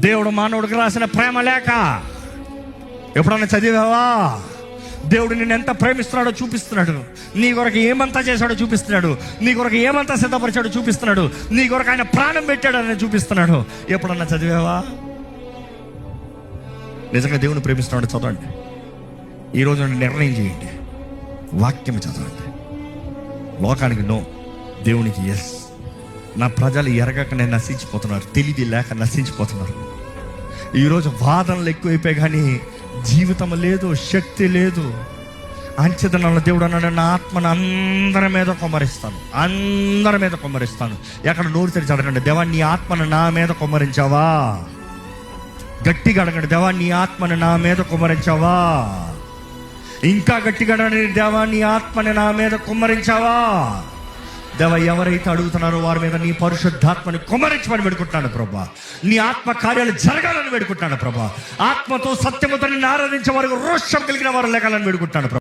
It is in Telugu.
దేవుడు మానవుడికి రాసిన ప్రేమ లేక ఎప్పుడన్నా చదివావా? దేవుడు నిన్ను ఎంత ప్రేమిస్తున్నాడో చూపిస్తున్నాడు. నీ కొరకు ఏమంతా చేశాడో చూపిస్తున్నాడు. నీ కొరకు ఏమంతా సిద్ధపరిచాడో చూపిస్తున్నాడు. నీ కొరకు ఆయన ప్రాణం పెట్టాడని చూపిస్తున్నాడు. ఎప్పుడన్నా చదివావా? నిజంగా దేవుని ప్రేమిస్తున్నాడు చదవండి. ఈరోజు నిర్ణయం చేయండి. వాక్యం చదవండి. లోకానికి నో. దేవునికి ఎస్ నా ప్రజలు ఎరగక నేను నశించిపోతున్నారు తెలివి లేక నశించిపోతున్నారు. ఈరోజు వాదనలు ఎక్కువైపోయి కానీ జీవితం లేదు శక్తి లేదు. అంచెదనంలో దేవుడు అన్నాడు నా ఆత్మను అందరి మీద కొమ్మరిస్తాను అందరి మీద కొమ్మరిస్తాను. ఎక్కడ నోరు తెరిచి అడగండి దేవా నీ ఆత్మను నా మీద కొమ్మరించావా? గట్టిగా అడగండి దేవా నీ ఆత్మను నా మీద కుమ్మరించావా? ఇంకా గట్టిగా అడగండి దేవా నీ ఆత్మని నా మీద కుమ్మరించావా? దేవ ఎవరైతే అడుగుతున్నారో వారి మీద నీ పరిశుద్ధాత్మని కుమరించమని వేడుకుంటున్నాను ప్రభా. నీ ఆత్మ కార్యాలు జరగాలని వేడుకుంటున్నాను ప్రభా. ఆత్మతో సత్యముతో నిన్ను ఆరాధించే వారికి రోషం కలిగిన వారు లేకాలని వేడుకుంటున్నాను ప్రభా.